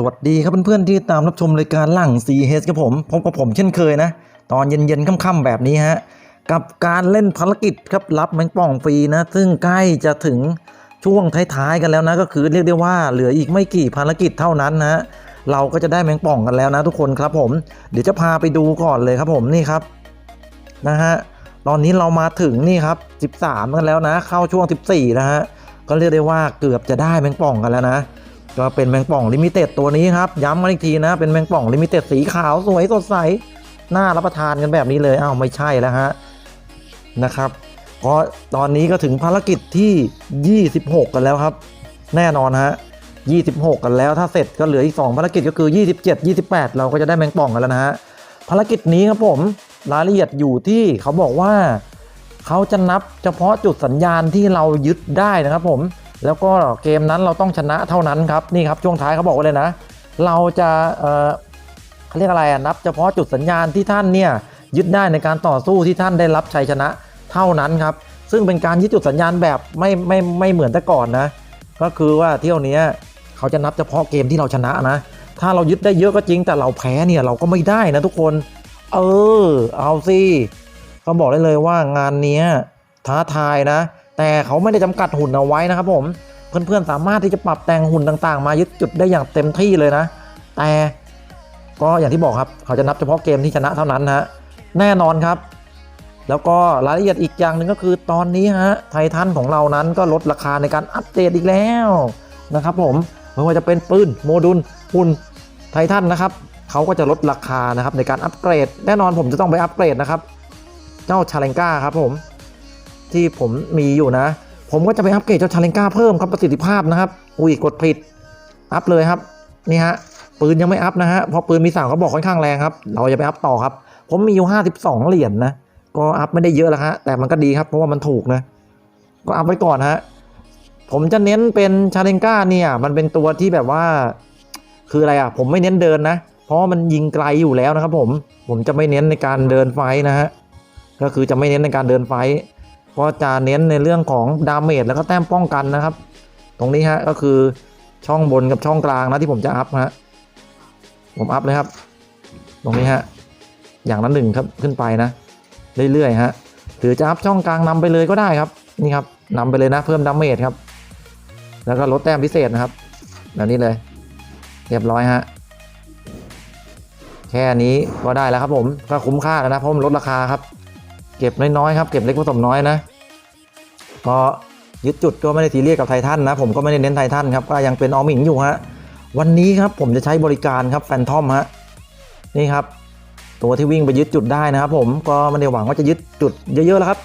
สวัสดีครับเพื่อนๆที่ตามรับชมรายการหลัง c h ครับผมพบกับผมเช่นเคยนะ ตอนเย็นๆค่ำๆแบบนี้ฮะ กับการเล่นภารกิจครับรับแมงป่องฟรีนะ ซึ่งใกล้จะถึงช่วงท้ายๆกันแล้วนะ ก็คือเรียกได้ว่าเหลืออีกไม่กี่ภารกิจเท่านั้นนะเราก็จะได้แมงป่องกันแล้วนะทุกคนครับผม เดี๋ยวจะพาไปดูก่อนเลยครับผมนี่ครับนะฮะตอนนี้เรามาถึงนี่ครับ 13 กันแล้วนะ เข้าช่วง 14 นะฮะก็เรียกได้ว่าเกือบจะได้แมงป่องกันแล้วนะ ก็เป็นแมงป่องลิมิเต็ดตัวนี้ครับย้ำมาอีกทีนะ เป็นแมงป่องลิมิเต็ดสีขาวสวยสดใสน่ารับประทานกันแบบนี้เลยอ้าวไม่ใช่แล้วฮะนะครับก็ตอนนี้ก็ถึงภารกิจที่ 26 กันแล้วครับ แน่นอนฮะ26 กันแล้วถ้าเสร็จก็เหลืออีก 2 ภารกิจก็คือ 27 28 เราก็จะได้แมงป่องกันแล้วนะฮะภารกิจนี้ครับผมรายละเอียดอยู่ที่เขาบอกว่าเขาจะนับเฉพาะจุดสัญญาณที่เรายึดได้นะครับผม แล้วก็เกมนั้นเราต้องชนะเท่านั้นครับนี่ครับช่วงท้ายเขาบอกไว้เลยนะ เราจะเเขาเรียกอะไรอะนับเฉพาะจุดสัญญาณที่ท่านเนี่ยยึดได้ในการต่อสู้ที่ท่านได้รับชัยชนะเท่านั้นครับ ซึ่งเป็นการยึดจุดสัญญาณแบบไม่ไม่ไม่เหมือนแต่ก่อนนะ ก็คือว่าเที่ยวเนี้ยเขาจะนับเฉพาะเกมที่เราชนะนะ ถ้าเรายึดได้เยอะก็จริง แต่เราแพ้เนี่ยเราก็ไม่ได้นะทุกคน เออ เอาสิก็บอกได้เลยว่างานเนี้ยท้าทายนะ แต่เขาไม่ได้จำกัดหุ่นเอาไว้นะครับผมเพื่อนๆสามารถที่จะปรับแต่งหุ่นต่างๆ มายึดจุดได้อย่างเต็มที่เลยนะ แต่ก็อย่างที่บอกครับ เขาจะนับเฉพาะเกมที่ชนะเท่านั้นนะฮะแน่นอนครับ แล้วก็รายละเอียดอีกอย่างหนึ่งก็คือตอนนี้ฮะไททันของเรานั้นก็ลดราคาในการอัปเดตอีกแล้วนะครับผมไม่ว่าจะเป็นปืนโมดูลหุ่นไททันนะครับเขาก็จะลดราคานะครับในการอัปเกรด แน่นอนผมจะต้องไปอัปเกรดนะครับ เจ้าชาเลนก้าครับผม ที่ผมมีอยู่นะ ผมก็จะไปอัปเกรดเจ้าชาเลนก้าเพิ่มครับประสิทธิภาพนะครับ อุ้ยกดผิด อัพเลยครับ นี่ฮะปืนยังไม่อัพนะฮะเพราะปืนมีสามเขาบอกค่อนข้างแรงครับ เราจะไปอัพต่อครับ ผมมีอยู่52เหรียญนนะก็อัพไม่ได้เยอะแล้วฮะแต่มันก็ดีครับเพราะว่ามันถูกนะ ก็อัพไว้ก่อนฮะผมจะเน้นเป็นชาเลนก้าเนี่ย มันเป็นตัวที่แบบว่า คืออะไรอะ ผมไม่เน้นเดินนะ เพราะมันยิงไกลอยู่แล้วนะครับผมผมจะไม่เน้นในการเดินไฟนะฮะก็คือจะไม่เน้นในการเดินไฟ ก็จะเน้นในเรื่องของดาเมจแล้วก็แต้มป้องกันนะครับ ตรงนี้ฮะก็คือช่องบนกับช่องกลางนะที่ผมจะอัพฮะผมอัพเลยครับ ตรงนี้ฮะอย่างละหนึ่งครับขึ้นไปนะ เรื่อยๆฮะหรือจะอัพช่องกลางนำไปเลยก็ได้ครับนี่ครับนำไปเลยนะเพิ่มดาเมจครับ แล้วก็ลดแต้มพิเศษนะครับแบบนี้เลย เรียบร้อยฮะแค่นี้ก็ได้แล้วครับผมก็คุ้มค่าแล้วนะเพราะมันลดราคาครับ เก็บน้อยๆครับ เก็บเล็กผสมน้อยนะ ก็ยึดจุดก็ไม่ได้ทีเรียกกับไททันนะ ผมก็ไม่ได้เน้นไททันครับก็ยังเป็นออมิงอยู่ฮะวันนี้ครับผมจะใช้บริการครับแฟนทอมฮะนี่ครับ ตัวที่วิ่งไปยึดจุดได้นะครับ ผมก็ไม่ได้หวังว่าจะยึดจุดเยอะๆแล้วครับ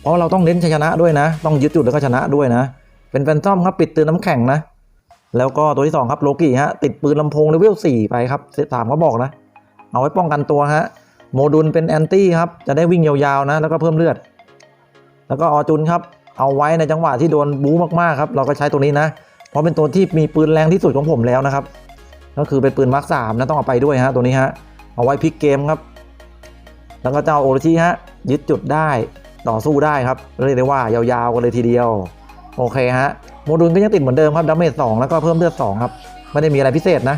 เพราะเราต้องเน้นชนะด้วยนะ ต้องยึดจุดแล้วก็ชนะด้วยนะ เป็นแฟนทอมครับปิดเตือนน้ำแข็งนะ แล้วก็ตัวที่สองครับโลกิฮะติดปืนลำโพงเลเวลสี่ไปครับสามเขาบอกนะ เอาไว้ป้องกันตัวฮะโมดูลเป็นแอนตี้ครับจะได้วิ่งยาวๆนะ แล้วก็เพิ่มเลือด แล้วก็ออจุนครับ เอาไว้ในจังหวะที่โดนบู๊มากๆครับเราก็ใช้ตัวนี้นะ เพราะเป็นตัวที่มีปืนแรงที่สุดของผมแล้วนะครับ ก็คือเป็นปืนมาร์คสามนะต้องเอาไปด้วยฮะตัวนี้ฮะเอาไว้พลิกเกมครับ แล้วก็เจ้าโอรชิฮะยึดจุดได้ต่อสู้ได้ครับเรียกได้ว่ายาวๆกันเลยทีเดียวโอเคฮะโมดูลก็ยังติดเหมือนเดิมครับดาเมจสองแล้วก็เพิ่มเลือดสองครับไม่ได้มีอะไรพิเศษนะ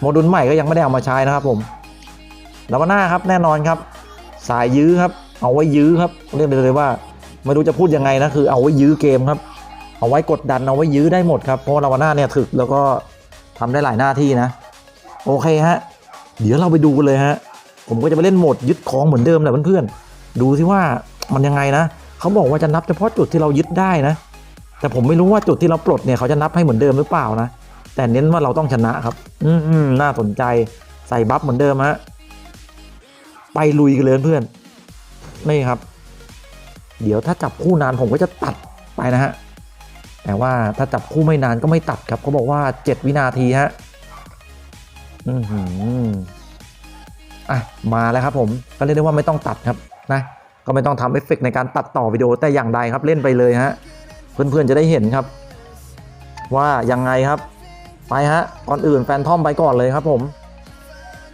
โมดูลใหม่ก็ยังไม่ได้เอามาใช้นะครับผมแล้วหน้าครับแน่นอนครับ สายยื้อครับ เอาไว้ยื้อครับเรียกได้เลยว่า ไม่รู้จะพูดยังไงนะคือเอาไว้ยื้อเกมครับ เอาไว้กดดันเอาไว้ยื้อได้หมดครับเพราะลาวาน่าเนี่ยถึกแล้วก็ทำได้หลายหน้าที่นะ โอเคฮะ เดี๋ยวเราไปดูกันเลยฮะ ผมก็จะไปเล่นโหมดยึดของเหมือนเดิมแหละเพื่อนๆ ดูสิว่ามันยังไงนะ เขาบอกว่าจะนับเฉพาะจุดที่เรายึดได้นะ แต่ผมไม่รู้ว่าจุดที่เราปลดเนี่ยเขาจะนับให้เหมือนเดิมหรือเปล่านะ แต่เน้นว่าเราต้องชนะครับ อืมน่าสนใจใส่บัฟเหมือนเดิมฮะ ไปลุยกันเลยเพื่อน นี่ครับ เดี๋ยวถ้าจับคู่นานผมก็จะตัดไปนะฮะแต่ว่าถ้าจับคู่ไม่นานก็ไม่ตัดครับเขาบอกว่า 7 วินาทีฮะอือหืออะมาแล้วครับผมก็เรียกได้ว่าไม่ต้องตัดครับนะก็ไม่ต้องทำเอฟเฟกต์ในการตัดต่อวิดีโอแต่อย่างใดครับเล่นไปเลยฮะเพื่อนๆจะได้เห็นครับ ว่ายังไงครับ ไปฮะก่อนอื่นแฟนทอมไปก่อนเลยครับ ผม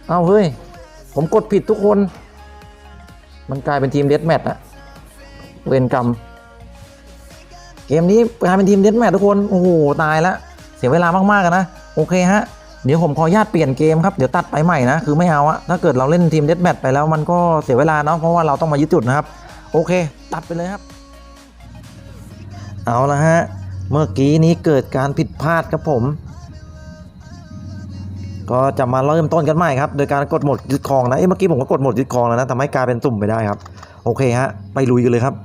เอาเฮ้ยผมกดผิดทุกคน มันกลายเป็นทีมเดสแมทอะ เวรกรรม เกมนี้กลายเป็นทีมเดสแมททุกคน โอ้โห ตายแล้วเสียเวลามากๆกันนะ โอเคฮะ เดี๋ยวผมขออนุญาตเปลี่ยนเกมครับ เดี๋ยวตัดไปใหม่นะ คือไม่เอาอะถ้าเกิดเราเล่นทีมเดสแบทไปแล้วมันก็เสียเวลาเนาะ เพราะว่าเราต้องมายึดจุดนะครับ โอเค ตัดไปเลยครับ เอาละฮะ เมื่อกี้นี้เกิดการผิดพลาดครับผม ก็จะมาเริ่มต้นกันใหม่ครับ โดยการกดหมดยึดครองนะ เอ้เมื่อกี้ผมก็กดหมดยึดครองแล้วนะทำให้กลายเป็นตุ่มไปได้ครับ โอเคฮะไปลุยกันเลยครับ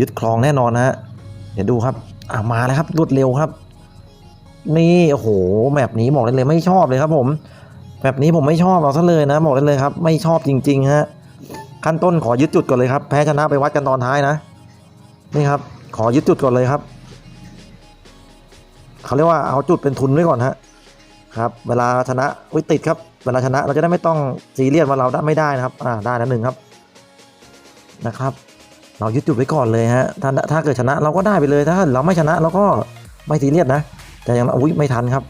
ยึดครองแน่นอนนะฮะเดี๋ยวดูครับอ่ามาแล้วครับรวดเร็วครับ นี่โอ้โหแมปนี้บอกได้เลยไม่ชอบเลยครับ ผมแบบนี้ผมไม่ชอบเอาซะเลยนะบอกได้เลยครับ ไม่ชอบจริงๆฮะขั้นต้นขอยึดจุดก่อนเลยครับแพ้ชนะไปวัดกันตอนท้ายนะ นี่ครับ ขอยึดจุดก่อนเลยครับเขาเรียกว่าเอาจุดเป็นทุนไว้ก่อนฮะครับ เวลาชนะอุ้ยติดครับ เวลาชนะเราจะได้ไม่ต้องซีเรียสว่าเราได้ไม่ได้นะครับ อ่าได้แล้วหนึ่งครับ นะครับ เรายึดจุดไว้ก่อนเลยฮะถ้าถ้าเกิดชนะเราก็ได้ไปเลยถ้าเราไม่ชนะเราก็ไม่ซีเรียสนะ แต่ยังอุ้ยไม่ทันครับ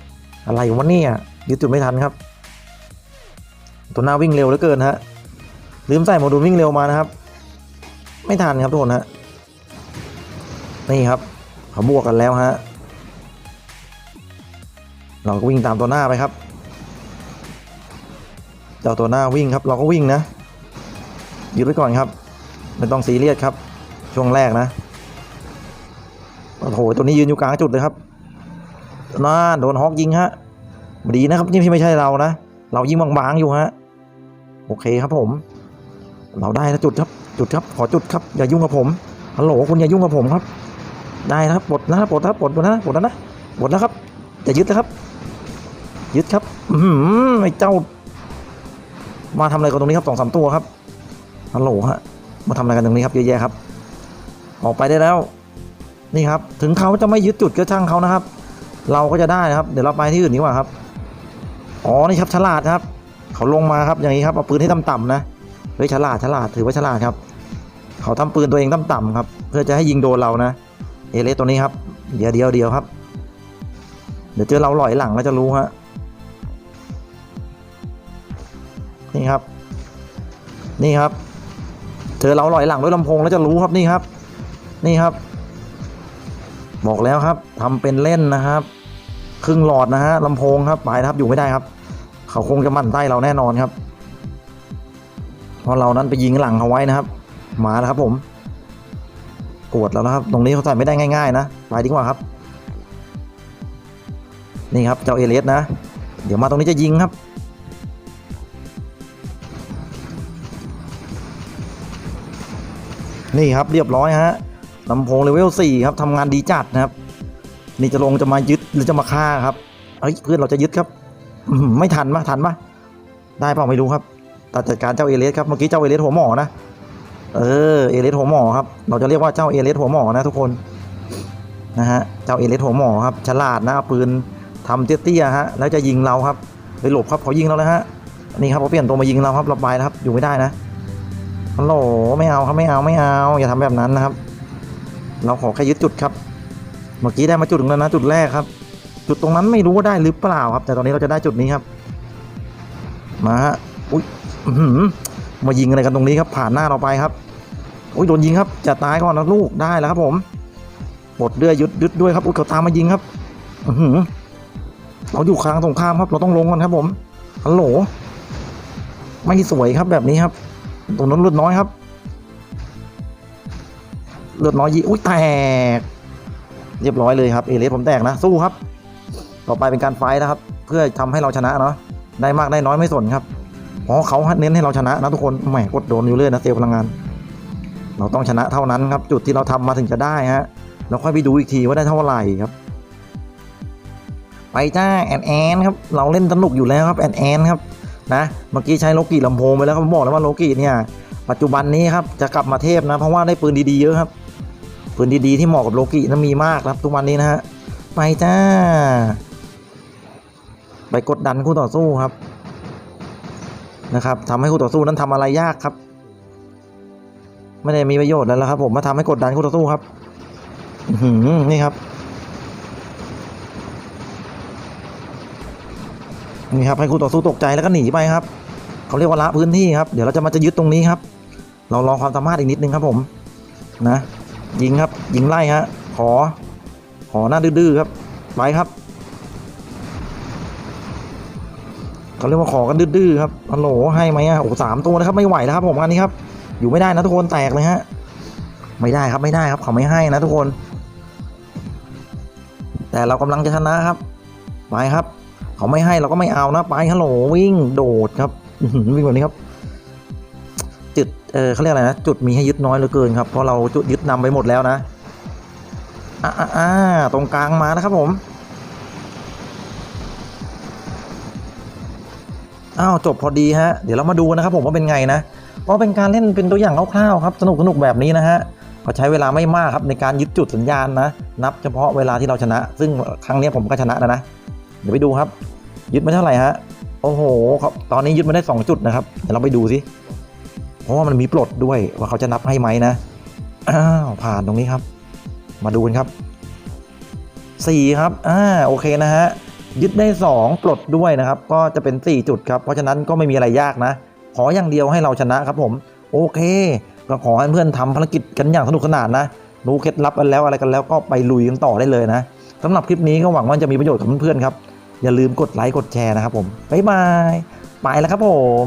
อะไรวะเนี่ยยึดจุดไม่ทันครับ ตัวหน้าวิ่งเร็วเหลือเกินฮะลืมใส่โมดูลวิ่งเร็วมานะครับ ไม่ทันครับทุกคนฮะนี่ครับเขาบวกกันแล้วฮะเราก็วิ่งตามตัวหน้าไปครับเจ้าตัวหน้าวิ่งครับ เราก็วิ่งนะยึดไว้ก่อนครับ ไม่ต้องซีเรียสครับ ช่วงแรกนะโอ้โหตัวนี้ยืนอยู่กลางจุดเลยครับน่าโดนฮอกยิงฮะดีนะครับที่ไม่ใช่เรานะ เรายิงบางๆอยู่ฮะโอเคครับผม เราได้แล้วจุดครับ จุดครับ ขอจุดครับ อย่ายุ่งกับผมฮัลโหลคุณอย่ายุ่งกับผมครับ ได้นะครับปลดนะครับปลดนะครับปลดนะปลดแล้วนะปลดแล้วครับจะยึดนะครับ ยึดครับ อือหือไอ้เจ้า มาทำอะไรกันตรงนี้ครับสองสามตัวครับฮัลโหลฮะ มาทำอะไรกันตรงนี้ครับเยอะแยะครับ ออกไปได้แล้วนี่ครับถึงเขาจะไม่ยึดจุดก็ช่างเขานะครับ เราก็จะได้นะครับ เดี๋ยวเราไปที่อื่นดีกว่าครับอ๋อนี่ครับฉลาดครับเขาลงมาครับอย่างนี้ครับเอาปืนให้ต่ำๆนะเฮ้ยฉลาดฉลาดถือว่าฉลาดครับ เขาทำปืนตัวเองต่ำๆครับ เพื่อจะให้ยิงโดนเรานะ เอเลสตัวนี้ครับ เดี๋ยวเดียวเดียวครับ เดี๋ยวเจอเราหลอยหลังแล้วจะรู้ฮะนี่ครับ นี่ครับ เจอเราลอยหลังด้วยลำโพงแล้วจะรู้ครับนี่ครับ นี่ครับ บอกแล้วครับทำเป็นเล่นนะครับ ครึ่งหลอดนะฮะลำโพงครับไปครับอยู่ไม่ได้ครับ เขาคงจะมั่นไส้เราแน่นอนครับเพราะเรานั้นไปยิงหลังเขาไว้นะครับ มาแล้วครับผมกวดแล้วนะครับ ตรงนี้เขาใส่ไม่ได้ง่ายๆนะไปดีกว่าครับ นี่ครับเจ้าเอเลสนะ เดี๋ยวมาตรงนี้จะยิงครับ นี่ครับเรียบร้อยฮะลำโพงเลเวล4ครับทำงานดีจัดนะครับ นี่จะลงจะมายึดหรือจะมาฆ่าครับเฮ้ยเพื่อนเราจะยึดครับไม่ทันมะทันมะได้เปล่าไม่รู้ครับตัดจัดการเจ้าเอเลสครับเมื่อกี้เจ้าเอเลสหัวหมอนะเออเอเลสหัวหมอครับ เราจะเรียกว่าเจ้าเอเลสหัวหมอนะทุกคนนะฮะเจ้าเอเลสหัวหมอครับฉลาดนะเอาปืนทำเตี้ยๆฮะแล้วจะยิงเราครับไปหลบครับเขายิงเราแล้วฮะนี่ครับเขาเปลี่ยนตัวมายิงเราครับเราไปแล้วครับอยู่ไม่ได้นะ ฮัลโหลไม่เอาครับไม่เอาไม่เอาอย่าทำแบบนั้นนะครับ เราขอแค่ยึดจุดครับ เมื่อกี้ได้มาจุดหนึ่งแล้วนะจุดแรกครับ จุดตรงนั้นไม่รู้ว่าได้หรือเปล่าครับ แต่ตอนนี้เราจะได้จุดนี้ครับ มาฮะอุ้ยมายิงอะไรกันตรงนี้ครับ ผ่านหน้าเราไปครับอุ้ยโดนยิงครับจะตายก่อนนะลูกได้แล้วครับผมปลดเดือยยึดยึดด้วยครับอุ้ยเขาตามมายิงครับอือเราอยู่คลางตรงข้ามครับ เราต้องลงก่อนครับ ผมฮัลโหลไม่สวยครับแบบนี้ครับ ตรงนั้นเลือดน้อยครับ เลือดน้อยยีอุ้ยแตก เรียบร้อยเลยครับ เอเลสผมแตกนะ สู้ครับ ต่อไปเป็นการไฟท์นะครับ เพื่อทำให้เราชนะเนาะ ได้มากได้น้อยไม่สนครับ เพราะเขาเน้นให้เราชนะนะทุกคน แหมกดโดนอยู่เรื่อยนะเซลล์พลังงาน เราต้องชนะเท่านั้นครับ จุดที่เราทำมาถึงจะได้ฮะเราค่อยไปดูอีกทีว่าได้เท่าไหร่ครับ ไปจ้าแอนแอนครับ เราเล่นสนุกอยู่แล้วครับแอนแอนครับ นะเมื่อกี้ใช้โลกิลำโพงไปแล้วผมบอกแล้วว่าโลกิเนี่ยปัจจุบันนี้ครับจะกลับมาเทพนะ เพราะว่าได้ปืนดีๆเยอะครับปืนดีๆที่เหมาะกับโลกินั้นมีมากครับทุกวันนี้นะฮะไปจ้า ไปกดดันคู่ต่อสู้ครับนะครับทำให้คู่ต่อสู้นั้นทำอะไรยากครับ ไม่ได้มีประโยชน์แล้วครับ ผมมาทำให้กดดันคู่ต่อสู้ครับอืนี่ครับ นี่ครับให้คู่ต่อสู้ตกใจแล้วก็หนีไปครับเขาเรียกว่าละพื้นที่ครับ เดี๋ยวเราจะมาจะยึดตรงนี้ครับ เราลองความสามารถอีกนิดนึงครับผมนะยิงครับยิงไล่ฮะขอ ขอหน้าดื้อครับไปครับเขาเรียกว่าขอกันดื้อครับฮัลโหลให้ไหมอะโอ้สามตัวนะครับไม่ไหวแล้วครับผมงานนี้ครับ อยู่ไม่ได้นะทุกคนแตกเลยฮะไม่ได้ครับไม่ได้ครับเขาไม่ให้นะทุกคน แต่เรากำลังจะชนะครับไปครับ เขาไม่ให้เราก็ไม่เอานะไปฮัลโหลวิ่งโดดครับวิ่งแบบนี้ครับ จุดเออเขาเรียกอะไรนะจุดมีให้ยึดน้อยเหลือเกินครับเพราะเราจุดยึดนำไปหมดแล้วนะอ่าอ่าตรงกลางมานะครับผมอ้าวจบพอดีฮะเดี๋ยวเรามาดูนะครับผมว่าเป็นไงนะเพราะเป็นการเล่นเป็นตัวอย่างคร่าวๆครับสนุกสนุกแบบนี้นะฮะก็ใช้เวลาไม่มากครับในการยึดจุดสัญญาณนะ นับเฉพาะเวลาที่เราชนะ ซึ่งครั้งนี้ผมก็ชนะแล้วนะ เดี๋ยวไปดูครับ ยึดมาเท่าไหร่ฮะ โอ้โหครับตอนนี้ยึดมาได้ 2 จุดนะครับ เดี๋ยวเราไปดูสิ เพราะว่ามันมีปลดด้วยว่าเขาจะนับให้ไหมนะ อ้าว ผ่านตรงนี้ครับ มาดูกันครับ 4 ครับ อ่า โอเคนะฮะ ยึดได้ 2 ปลดด้วยนะครับ ก็จะเป็น 4 จุดครับ เพราะฉะนั้นก็ไม่มีอะไรยากนะ ขออย่างเดียวให้เราชนะครับผม โอเค ก็ขอให้เพื่อนทำภารกิจกันอย่างสนุกสนานนะรู้เคล็ดลับกันแล้วอะไรกันแล้วก็ไปลุยกันต่อได้เลยนะสำหรับคลิปนี้ก็หวังว่าจะมีประโยชน์กับเพื่อนๆครับ อย่าลืมกดไลค์กดแชร์นะครับผมบ๊ายบายไปแล้วครับผม